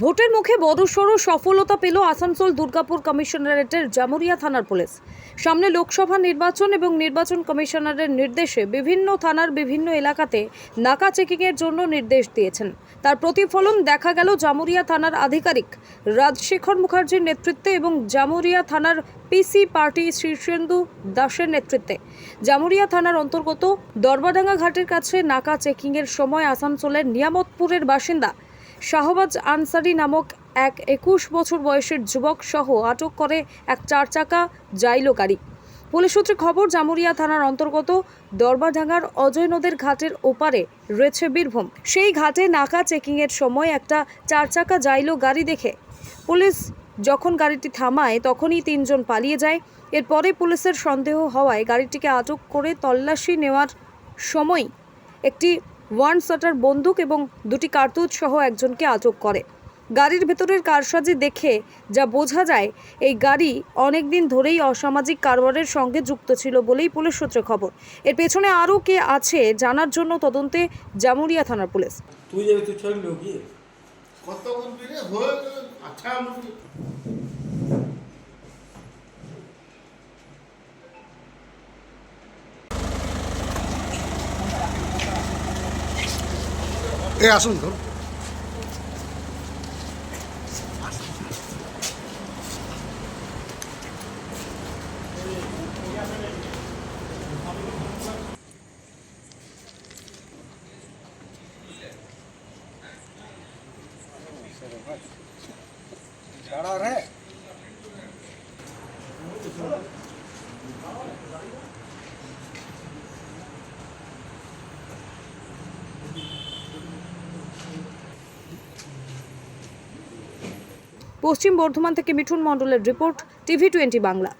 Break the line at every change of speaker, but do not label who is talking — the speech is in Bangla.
ভোটের মুখে বড়সড় সফলতা পেল আসানসোল দুর্গাপুর কমিশনারেটের জামুরিয়া থানার পুলিশ। সামনে লোকসভা নির্বাচন এবং নির্বাচন কমিশনারের নির্দেশে বিভিন্ন থানার বিভিন্ন এলাকাতে নাকা চেকিংয়ের জন্য নির্দেশ দিয়েছেন। তার প্রতিফলন দেখা গেল জামুরিয়া থানার আধিকারিক রাজশেখর মুখার্জির নেতৃত্বে এবং জামুরিয়া থানার পিসি পার্টি শীর্ষেন্দু দাসের নেতৃত্বে। জামুরিয়া থানার অন্তর্গত দরবাডাঙ্গা ঘাটের কাছে নাকা চেকিংয়ের সময় আসানসোলের নিয়ামতপুরের বাসিন্দা শাহবাজ আনসারি নামক এক একুশ বছর বয়সের যুবক সহ আটক করে এক চার চাকা জাইলো গাড়ি। পুলিশ সূত্রে খবর, জামুরিয়া থানার অন্তর্গত দরবাডাঙ্গার অজয় নদের ঘাটের ওপারে রয়েছে বীরভূম। সেই ঘাটে নাকা চেকিংয়ের সময় একটা চার চাকা জাইলো গাড়ি দেখে পুলিশ যখন গাড়িটি থামায়, তখনই তিনজন পালিয়ে যায়। এরপরে পুলিশের সন্দেহ হওয়ায় গাড়িটিকে আটক করে তল্লাশি নেওয়ার সময় একটি ওয়ান শাটার বন্দুক এবং দুটি কার্তুজ সহ একজনকে আটক করে। গাড়ির ভেতরের কারসাজি দেখে যা বোঝা যায় এই গাড়ি অনেক দিন ধরেই অসামাজিক কারবারের সঙ্গে যুক্ত ছিল বলেই পুলিশ সূত্রে খবর। এর পেছনে আরও কে আছে জানার জন্য তদন্তে জামুরিয়া থানার পুলিশ।
তুই যাবি তুই ছবি লোকি
কত হয়ে গেল। আচ্ছা
এ আসুন ধরুন।
পশ্চিম বর্ধমান থেকে মিঠুন মন্ডলের রিপোর্ট টিভি টোয়েন্টি বাংলা।